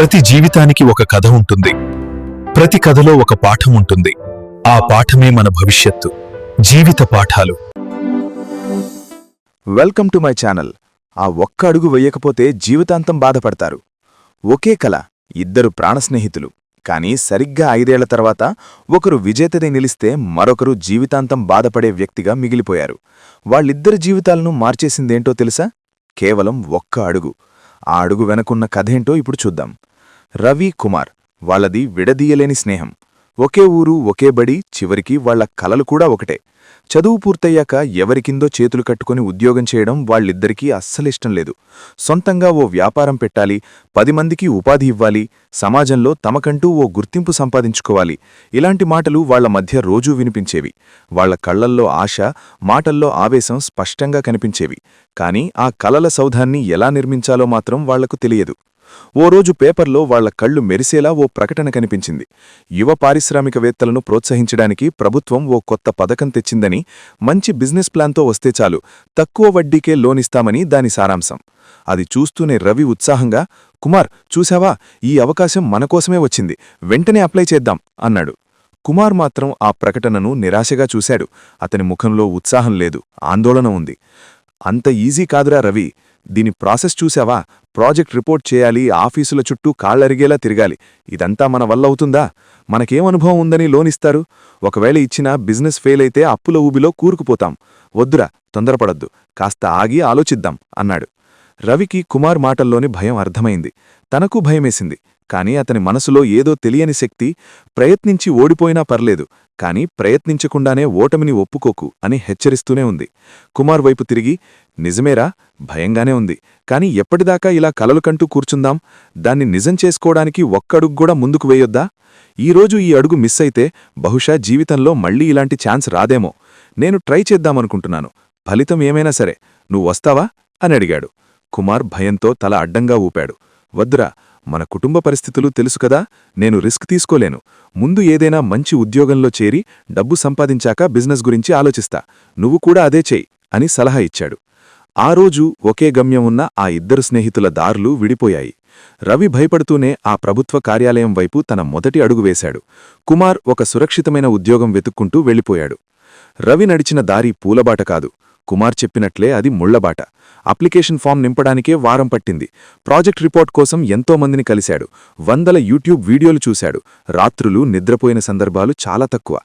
ప్రతి జీవితానికి ఒక కథ ఉంటుంది. ప్రతి కథలో ఒక పాఠం ఉంటుంది. ఆ పాఠమే మన భవిష్యత్తు. జీవిత పాఠాలు. Welcome to my channel. ఆ ఒక్క అడుగు వెయ్యకపోతే జీవితాంతం బాధపడతారు. ఒకే కల ఇద్దరు ప్రాణస్నేహితులు కానీ సరిగ్గా ఐదేళ్ళ తర్వాత ఒకరు విజేతది నిలిస్తే మరొకరు జీవితాంతం బాధపడే వ్యక్తిగా మిగిలిపోయారు. వాళ్ళిద్దరి జీవితాలను మార్చేసిందేంటో తెలుసా? కేవలం ఒక్క అడుగు. ఆ అడుగు వెనకున్న కథేంటో ఇప్పుడు చూద్దాం. రవి కుమార్. వాళ్ళది విడదీయలేని స్నేహం. ఒకే ఊరు ఒకే బడి చివరికి వాళ్ళ కలలు కూడా ఒకటే. చదువు పూర్తయ్యాక ఎవరికిందో చేతులు కట్టుకుని ఉద్యోగం చేయడం వాళ్ళిద్దరికీ అస్సలిష్టం లేదు. సొంతంగా ఓ వ్యాపారం పెట్టాలి పది మందికి ఉపాధి ఇవ్వాలి సమాజంలో తమకంటూ ఓ గుర్తింపు సంపాదించుకోవాలి. ఇలాంటి మాటలు వాళ్ళ మధ్య రోజూ వినిపించేవి. వాళ్ళ కళ్ళల్లో ఆశ మాటల్లో ఆవేశం స్పష్టంగా కనిపించేవి. కాని ఆ కలల సౌధాన్ని ఎలా నిర్మించాలో మాత్రం వాళ్ళకు తెలియదు. ఓ రోజు పేపర్లో వాళ్ళ కళ్ళు మెరిసేలా ఓ ప్రకటన కనిపించింది. యువ పారిశ్రామికవేత్తలను ప్రోత్సహించడానికి ప్రభుత్వం ఓ కొత్త పథకం తెచ్చిందని మంచి బిజినెస్ ప్లాన్తో వస్తే చాలు తక్కువ వడ్డీకే లోనిస్తామని దాని సారాంశం. అది చూస్తూనే రవి ఉత్సాహంగా కుమార్ చూశావా? ఈ అవకాశం మనకోసమే వచ్చింది. వెంటనే అప్లై చేద్దాం అన్నాడు. కుమార్ మాత్రం ఆ ప్రకటనను నిరాశగా చూశాడు. అతని ముఖంలో ఉత్సాహం లేదు ఆందోళన ఉంది. అంత ఈజీ కాదురా రవి. దీని ప్రాసెస్ చూశావా ప్రాజెక్ట్ రిపోర్ట్ చేయాలి ఆఫీసుల చుట్టూ కాళ్ళరిగేలా తిరగాలి. ఇదంతా మన వల్ల అవుతుందా? మనకేం అనుభవం ఉందని లోనిస్తారు ఒకవేళ ఇచ్చినా బిజినెస్ ఫెయిల్ అయితే అప్పుల ఊబిలో కూరుకుపోతాం. వద్దురా తొందరపడద్దు. కాస్త ఆగి ఆలోచిద్దాం అన్నాడు. రవికి కుమార్ మాటల్లోని భయం అర్థమైంది. తనకు భయమేసింది. కాని అతని మనసులో ఏదో తెలియని శక్తి ప్రయత్నించి ఓడిపోయినా పర్లేదు కాని ప్రయత్నించకుండానే ఓటమిని ఒప్పుకోకు అని హెచ్చరిస్తూనే ఉంది. కుమార్ వైపు తిరిగి నిజమేరా భయంగానే ఉంది కాని ఎప్పటిదాకా ఇలా కలలు కంటూ కూర్చుందాం? దాన్ని నిజం చేసుకోవడానికి ఒక్కడుగ్గుడా ముందుకు వేయొద్దా? ఈరోజు ఈ అడుగు మిస్ అయితే బహుశా జీవితంలో మళ్ళీ ఇలాంటి ఛాన్స్ రాదేమో. నేను ట్రై చేద్దామనుకుంటున్నాను. ఫలితం ఏమైనా సరే నువ్వు వస్తావా? అని అడిగాడు. కుమార్ భయంతో తల అడ్డంగా ఊపాడు. వద్దురా మన కుటుంబ పరిస్థితులు తెలుసు కదా నేను రిస్క్ తీసుకోలేను. ముందు ఏదైనా మంచి ఉద్యోగంలో చేరి డబ్బు సంపాదించాక బిజినెస్ గురించి ఆలోచిస్తా. నువ్వు కూడా అదే చెయ్యి అని సలహా ఇచ్చాడు. ఆ రోజు ఒకే గమ్యం ఉన్న ఆ ఇద్దరు స్నేహితుల దారులు విడిపోయాయి. రవి భయపడుతూనే ఆ ప్రభుత్వ కార్యాలయం వైపు తన మొదటి అడుగు వేశాడు. కుమార్ ఒక సురక్షితమైన ఉద్యోగం వెతుక్కుంటూ వెళ్ళిపోయాడు. రవి నడిచిన దారి పూలబాట కాదు. కుమార్ చెప్పినట్లే అది ముళ్ళబాట అప్లికేషన్ ఫామ్ నింపడానికే వారం పట్టింది. ప్రాజెక్ట్ రిపోర్ట్ కోసం ఎంతో మందిని కలిశాడు. వందల యూట్యూబ్ వీడియోలు చూశాడు. రాత్రులు నిద్రపోయిన సందర్భాలు చాలా తక్కువ.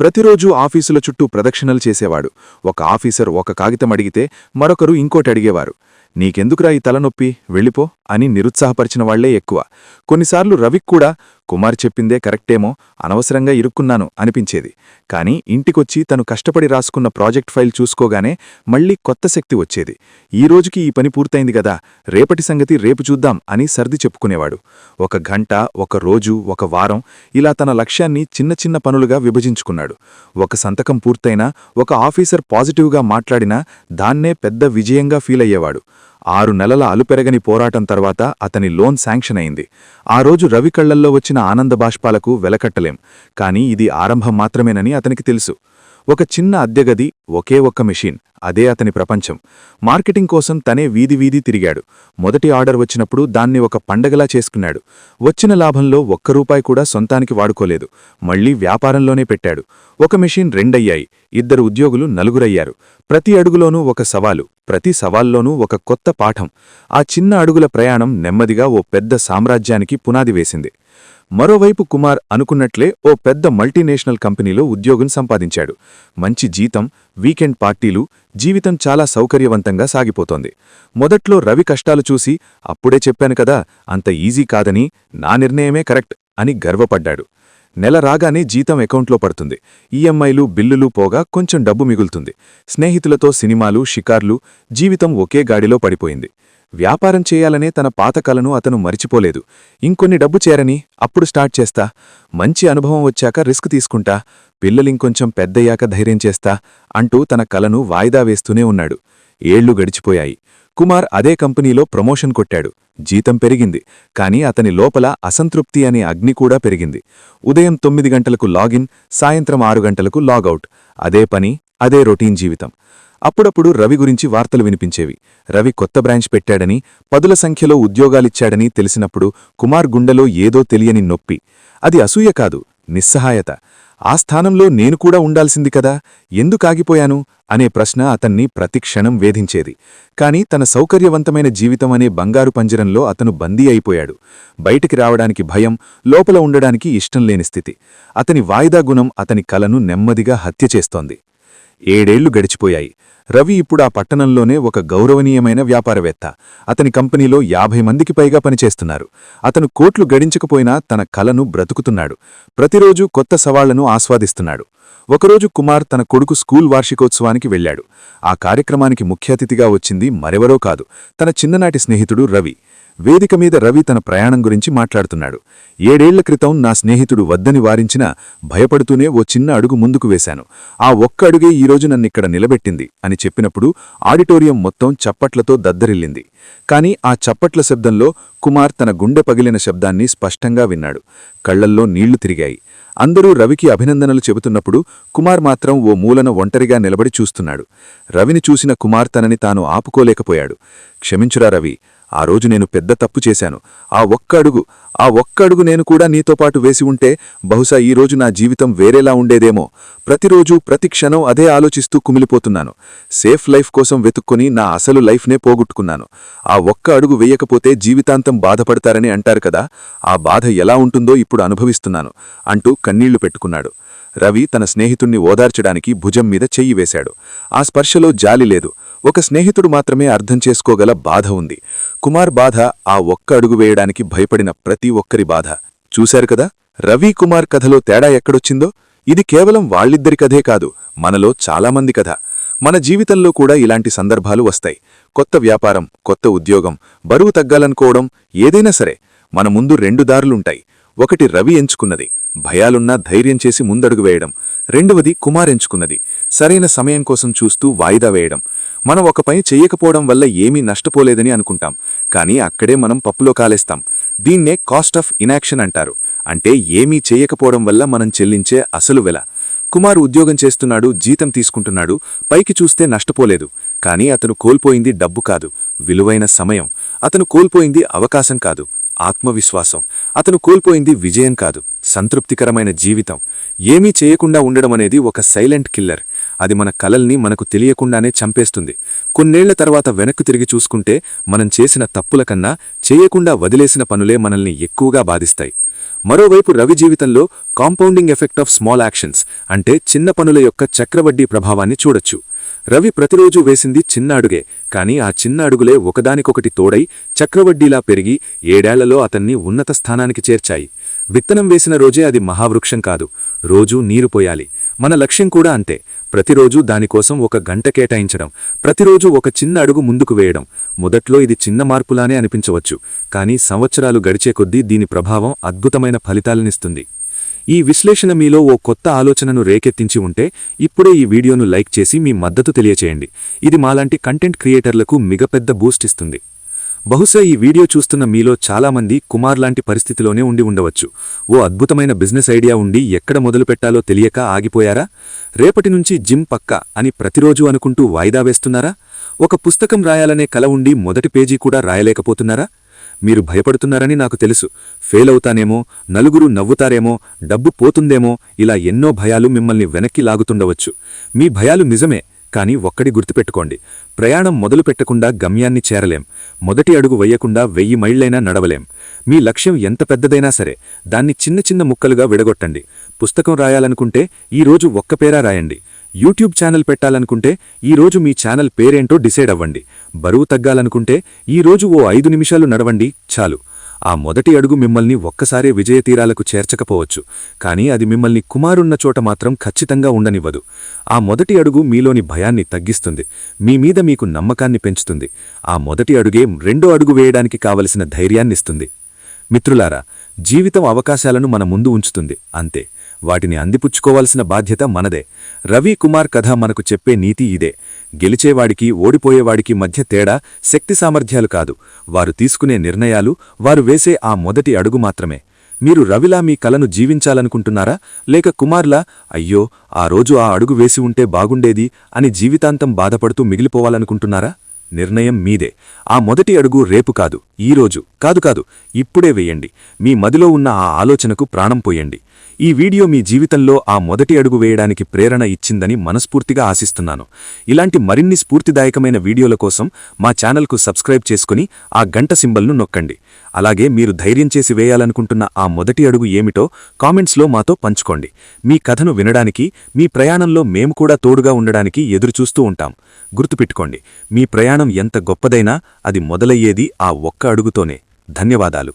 ప్రతిరోజూ ఆఫీసుల చుట్టూ ప్రదక్షిణలు చేసేవాడు. ఒక ఆఫీసర్ ఒక కాగితం అడిగితే మరొకరు ఇంకోటి అడిగేవారు. నీకెందుకురా ఈ తలనొప్పి? వెళ్ళిపో. అని నిరుత్సాహపరిచిన వాళ్ళే ఎక్కువ. కొన్నిసార్లు రవిక్ కూడా కుమార్ చెప్పిందే కరెక్టేమో అనవసరంగా ఇరుక్కున్నాను అనిపించేది. కాని ఇంటికొచ్చి తను కష్టపడి రాసుకున్న ప్రాజెక్ట్ ఫైల్ చూసుకోగానే మళ్ళీ కొత్త శక్తి వచ్చేది. ఈ రోజుకి ఈ పని పూర్తయింది గదా రేపటి సంగతి రేపు చూద్దాం అని సర్ది చెప్పుకునేవాడు. ఒక గంట ఒక రోజు ఒక వారం ఇలా తన లక్ష్యాన్ని చిన్న చిన్న పనులుగా విభజించుకున్నాడు. ఒక సంతకం పూర్తయినా ఒక ఆఫీసర్ పాజిటివ్గా మాట్లాడినా దాన్నే పెద్ద విజయంగా ఫీలయ్యేవాడు. ఆరు నెలల అలుపెరగని పోరాటం తర్వాత అతని లోన్ శాంక్షన్ అయింది. ఆ రోజు రవి కళ్ళల్లో వచ్చిన ఆనంద బాష్పాలకు వెలకట్టలేం. కాని ఇది ఆరంభం మాత్రమేనని అతనికి తెలుసు. ఒక చిన్న అద్దెగది ఒకే ఒక్క మెషిన్. అదే అతని ప్రపంచం. మార్కెటింగ్ కోసం తనే వీధి వీధి తిరిగాడు. మొదటి ఆర్డర్ వచ్చినప్పుడు దాన్ని ఒక పండగలా చేసుకున్నాడు. వచ్చిన లాభంలో ఒక్క రూపాయి కూడా సొంతానికి వాడుకోలేదు. మళ్ళీ వ్యాపారంలోనే పెట్టాడు. ఒక మెషిన్ రెండయ్యాయి. ఇద్దరు ఉద్యోగులు నలుగురయ్యారు. ప్రతి అడుగులోనూ ఒక సవాలు ప్రతి సవాల్లోనూ ఒక కొత్త పాఠం. ఆ చిన్న అడుగుల ప్రయాణం నెమ్మదిగా ఓ పెద్ద సామ్రాజ్యానికి పునాది వేసింది. మరోవైపు కుమార్ అనుకున్నట్లే ఓ పెద్ద మల్టీనేషనల్ కంపెనీలో ఉద్యోగం సంపాదించాడు. మంచి జీతం వీకెండ్ పార్టీలు జీవితం చాలా సౌకర్యవంతంగా సాగిపోతోంది. మొదట్లో రవి కష్టాలు చూసి అప్పుడే చెప్పాను కదా అంత ఈజీ కాదని నా నిర్ణయమే కరెక్ట్ అని గర్వపడ్డాడు. నెల రాగానే జీతం అకౌంట్లో పడుతుంది. ఈఎంఐలు బిల్లులు పోగా కొంచెం డబ్బు మిగులుతుంది. స్నేహితులతో సినిమాలు షికార్లు జీవితం ఒకే గాడిలో పడిపోయింది. వ్యాపారం చేయాలనే తన పాత కలను అతను మరిచిపోలేదు. ఇంకొన్ని డబ్బు చేరని అప్పుడు స్టార్ట్ చేస్తా. మంచి అనుభవం వచ్చాక రిస్క్ తీసుకుంటా. పిల్లలింకొంచెం పెద్దయ్యాక ధైర్యం చేస్తా అంటూ తన కలను వాయిదా వేస్తూనే ఉన్నాడు. ఏళ్ళు గడిచిపోయాయి. కుమార్ అదే కంపెనీలో ప్రమోషన్ కొట్టాడు. జీతం పెరిగింది. కాని అతని లోపల అసంతృప్తి అనే అగ్ని కూడా పెరిగింది. ఉదయం తొమ్మిది గంటలకు లాగిన్ సాయంత్రం ఆరు గంటలకు లాగౌట్. అదే పని అదే రొటీన్ జీవితం. అప్పుడప్పుడు రవి గురించి వార్తలు వినిపించేవి. రవి కొత్త బ్రాంచ్ పెట్టాడని పదుల సంఖ్యలో ఉద్యోగాలిచ్చాడని తెలిసినప్పుడు కుమార్ గుండెలో ఏదో తెలియని నొప్పి. అది అసూయ కాదు నిస్సహాయత. ఆ స్థానంలో నేను కూడా ఉండాల్సింది కదా ఎందుకాగిపోయాను? అనే ప్రశ్న అతన్ని ప్రతిక్షణం వేధించేది. కాని తన సౌకర్యవంతమైన జీవితం అనే బంగారు పంజరంలో అతను బందీ అయిపోయాడు. బయటికి రావడానికి భయం లోపల ఉండడానికి ఇష్టం లేని స్థితి. అతని వాయిదా గుణం అతని కలను నెమ్మదిగా హత్య చేస్తోంది. ఏడేళ్ళు గడిచిపోయాయి. రవి ఇప్పుడు ఆ పట్టణంలోనే ఒక గౌరవనీయమైన వ్యాపారవేత్త. అతని కంపెనీలో యాభై మందికి పైగా పనిచేస్తున్నారు. అతను కోట్లు గడించకపోయినా తన కలను బ్రతుకుతున్నాడు. ప్రతిరోజు కొత్త సవాళ్ళను ఆస్వాదిస్తున్నాడు. ఒకరోజు కుమార్ తన కొడుకు స్కూల్ వార్షికోత్సవానికి వెళ్ళాడు. ఆ కార్యక్రమానికి ముఖ్య అతిథిగా వచ్చింది మరెవరో కాదు. తన చిన్ననాటి స్నేహితుడు రవి. వేదిక మీద రవి తన ప్రయాణం గురించి మాట్లాడుతున్నాడు. ఏడేళ్ళ క్రితం నా స్నేహితుడు వద్దని వారించినా భయపడుతూనే ఓ చిన్న అడుగు ముందుకు వేశాను. ఆ ఒక్క అడుగే ఈరోజు నన్నిక్కడ నిలబెట్టింది అని చెప్పినప్పుడు ఆడిటోరియం మొత్తం చప్పట్లతో దద్దరిల్లింది. కాని ఆ చప్పట్ల శబ్దంలో కుమార్ తన గుండె పగిలిన శబ్దాన్ని స్పష్టంగా విన్నాడు. కళ్ళల్లో నీళ్ళు తిరిగాయి. అందరూ రవికి అభినందనలు చెబుతున్నప్పుడు కుమార్ మాత్రం ఓ మూలన ఒంటరిగా నిలబడి చూస్తున్నాడు. రవిని చూసిన కుమార్ తనని తాను ఆపుకోలేకపోయాడు. క్షమించురా రవి ఆ రోజు నేను పెద్ద తప్పు చేశాను. ఆ ఒక్క అడుగు ఆ ఒక్క అడుగు నేను కూడా నీతో పాటు వేసి ఉంటే బహుశా ఈ రోజు నా జీవితం వేరేలా ఉండేదేమో. ప్రతిరోజు ప్రతి క్షణం అదే ఆలోచిస్తూ కుమిలిపోతున్నాను. సేఫ్ లైఫ్ కోసం వెతుక్కొని నా అసలు లైఫ్నే పోగొట్టుకున్నాను. ఆ ఒక్క అడుగు వేయకపోతే జీవితాంతం బాధపడతారని అంటారు కదా ఆ బాధ ఎలా ఉంటుందో ఇప్పుడు అనుభవిస్తున్నాను అంటూ కన్నీళ్ళు పెట్టుకున్నాడు. రవి తన స్నేహితుణ్ణి ఓదార్చడానికి భుజం మీద చెయ్యి వేశాడు. ఆ స్పర్శలో జాలి లేదు. ఒక స్నేహితుడు మాత్రమే అర్థం చేసుకోగల బాధ ఉంది. కుమార్ బాధ ఆ ఒక్క అడుగు వేయడానికి భయపడిన ప్రతి ఒక్కరి బాధ. చూశారు కదా? రవి కుమార్ కథలో తేడా ఎక్కడొచ్చిందో? ఇది కేవలం వాళ్ళిద్దరి కథే కాదు మనలో చాలామంది కథ. మన జీవితంలో కూడా ఇలాంటి సందర్భాలు వస్తాయి. కొత్త వ్యాపారం కొత్త ఉద్యోగం బరువు తగ్గాలనుకోవడం ఏదైనా సరే మన ముందు రెండు దారులుంటాయి. ఒకటి రవి ఎంచుకున్నది. భయాలున్నా ధైర్యం చేసి ముందడుగు వేయడం. రెండవది కుమార్ ఎంచుకున్నది. సరైన సమయం కోసం చూస్తూ వాయిదా వేయడం. మనం ఒక పని చెయ్యకపోవడం వల్ల ఏమీ నష్టపోలేదని అనుకుంటాం. కానీ అక్కడే మనం పప్పులో కాలేస్తాం. దీన్నే కాస్ట్ ఆఫ్ ఇనాక్షన్ అంటారు. అంటే ఏమీ చేయకపోవడం వల్ల మనం చెల్లించే అసలు వెల. కుమార్ ఉద్యోగం చేస్తున్నాడు జీతం తీసుకుంటున్నాడు పైకి చూస్తే నష్టపోలేదు. కానీ అతను కోల్పోయింది డబ్బు కాదు విలువైన సమయం. అతను కోల్పోయింది అవకాశం కాదు. ఆత్మవిశ్వాసం. అతను కోల్పోయింది విజయం కాదు సంతృప్తికరమైన జీవితం. ఏమీ చేయకుండా ఉండడమనేది ఒక సైలెంట్ కిల్లర్. అది మన కలల్ని మనకు తెలియకుండానే చంపేస్తుంది. కొన్నేళ్ళ తర్వాత వెనక్కు తిరిగి చూసుకుంటే మనం చేసిన తప్పుల కన్నా చేయకుండా వదిలేసిన పనులే మనల్ని ఎక్కువగా బాధిస్తాయి. మరోవైపు రవి జీవితంలో compounding effect of small actions అంటే చిన్న పనుల యొక్క చక్రవడ్డీ ప్రభావాన్ని చూడొచ్చు. రవి ప్రతిరోజూ వేసింది చిన్న అడుగే కాని ఆ చిన్న అడుగులే ఒకదానికొకటి తోడై చక్రవడ్డీలా పెరిగి ఏడేళ్ళలో అతన్ని ఉన్నత స్థానానికి చేర్చాయి. విత్తనం వేసిన రోజే అది మహావృక్షం కాదు రోజూ నీరు పోయాలి. మన లక్ష్యం కూడా అంతే ప్రతిరోజూ దానికోసం ఒక గంట కేటాయించడం ప్రతిరోజు ఒక చిన్న అడుగు ముందుకు వేయడం. మొదట్లో ఇది చిన్న మార్పులానే అనిపించవచ్చు కానీ సంవత్సరాలు గడిచే కొద్దీ దీని ప్రభావం అద్భుతమైన ఫలితాలనిస్తుంది. ఈ విశ్లేషణ మీలో ఓ కొత్త ఆలోచనను రేకెత్తించి ఉంటే ఇప్పుడే ఈ వీడియోను లైక్ చేసి మీ మద్దతు తెలియచేయండి. ఇది మాలాంటి కంటెంట్ క్రియేటర్లకు మిగపెద్ద బూస్ట్ ఇస్తుంది. బహుశా ఈ వీడియో చూస్తున్న మీలో చాలామంది కుమార్ లాంటి పరిస్థితిలోనే ఉండి ఉండవచ్చు. ఓ అద్భుతమైన బిజినెస్ ఐడియా ఉండి ఎక్కడ మొదలుపెట్టాలో తెలియక ఆగిపోయారా? రేపటి నుంచి జిమ్ పక్క అని ప్రతిరోజు అనుకుంటూ వాయిదా వేస్తున్నారా? ఒక పుస్తకం రాయాలనే కల ఉండి మొదటి పేజీ కూడా రాయలేకపోతున్నారా? మీరు భయపడుతున్నారని నాకు తెలుసు. ఫెయిల్ అవుతానేమో నలుగురు నవ్వుతారేమో డబ్బు పోతుందేమో ఇలా ఎన్నో భయాలు మిమ్మల్ని వెనక్కి లాగుతుండవచ్చు. మీ భయాలు నిజమే కానీ ఒక్కడి గుర్తుపెట్టుకోండి. ప్రయాణం మొదలు పెట్టకుండా గమ్యాన్ని చేరలేం. మొదటి అడుగు వెయ్యకుండా వెయ్యి మైళ్ళైనా నడవలేం. మీ లక్ష్యం ఎంత పెద్దదైనా సరే దాన్ని చిన్న చిన్న ముక్కలుగా విడగొట్టండి. పుస్తకం రాయాలనుకుంటే ఈరోజు ఒక్క పేరా రాయండి. యూట్యూబ్ ఛానల్ పెట్టాలనుకుంటే ఈరోజు మీ ఛానల్ పేరేంటో డిసైడ్ అవ్వండి. బరువు తగ్గాలనుకుంటే ఈరోజు ఓ ఐదు నిమిషాలు నడవండి చాలు. ఆ మొదటి అడుగు మిమ్మల్ని ఒక్కసారే విజయతీరాలకు చేర్చకపోవచ్చు. కానీ అది మిమ్మల్ని కుమారున్న చోట మాత్రం ఖచ్చితంగా ఉండనివ్వదు. ఆ మొదటి అడుగు మీలోని భయాన్ని తగ్గిస్తుంది. మీ మీద మీకు నమ్మకాన్ని పెంచుతుంది. ఆ మొదటి అడుగే రెండో అడుగు వేయడానికి కావలసిన ధైర్యాన్నిస్తుంది. మిత్రులారా జీవితం అవకాశాలను మన ముందు ఉంచుతుంది. అంతే. వాటిని అందిపుచ్చుకోవాల్సిన బాధ్యత మనదే. రవి కుమార్ కథ మనకు చెప్పే నీతి ఇదే. గెలిచేవాడికి ఓడిపోయేవాడికి మధ్య తేడా శక్తి సామర్థ్యాలు కాదు. వారు తీసుకునే నిర్ణయాలు వారు వేసే ఆ మొదటి అడుగు మాత్రమే. మీరు రవిలా మీ కలను జీవించాలనుకుంటున్నారా? లేక కుమార్లా అయ్యో ఆ రోజు ఆ అడుగు వేసి ఉంటే బాగుండేది అని జీవితాంతం బాధపడుతూ మిగిలిపోవాలనుకుంటున్నారా? నిర్ణయం మీదే. ఆ మొదటి అడుగు రేపు కాదు ఈరోజు కాదు కాదు ఇప్పుడే వేయండి. మీ మదిలో ఉన్న ఆ ఆలోచనకు ప్రాణం పోయండి. ఈ వీడియో మీ జీవితంలో ఆ మొదటి అడుగు వేయడానికి ప్రేరణ ఇచ్చిందని మనస్ఫూర్తిగా ఆశిస్తున్నాను. ఇలాంటి మరిన్ని స్ఫూర్తిదాయకమైన వీడియోల కోసం మా ఛానల్కు సబ్స్క్రైబ్ చేసుకుని ఆ గంట సింబల్ను నొక్కండి. అలాగే మీరు ధైర్యం చేసి వేయాలనుకుంటున్న ఆ మొదటి అడుగు ఏమిటో కామెంట్స్లో మాతో పంచుకోండి. మీ కథను వినడానికి మీ ప్రయాణంలో మేము కూడా తోడుగా ఉండడానికి ఎదురుచూస్తూ ఉంటాం. గుర్తుపెట్టుకోండి మీ ప్రయాణం ఎంత గొప్పదైనా అది మొదలయ్యేది ఆ ఒక్క అడుగుతోనే. ధన్యవాదాలు.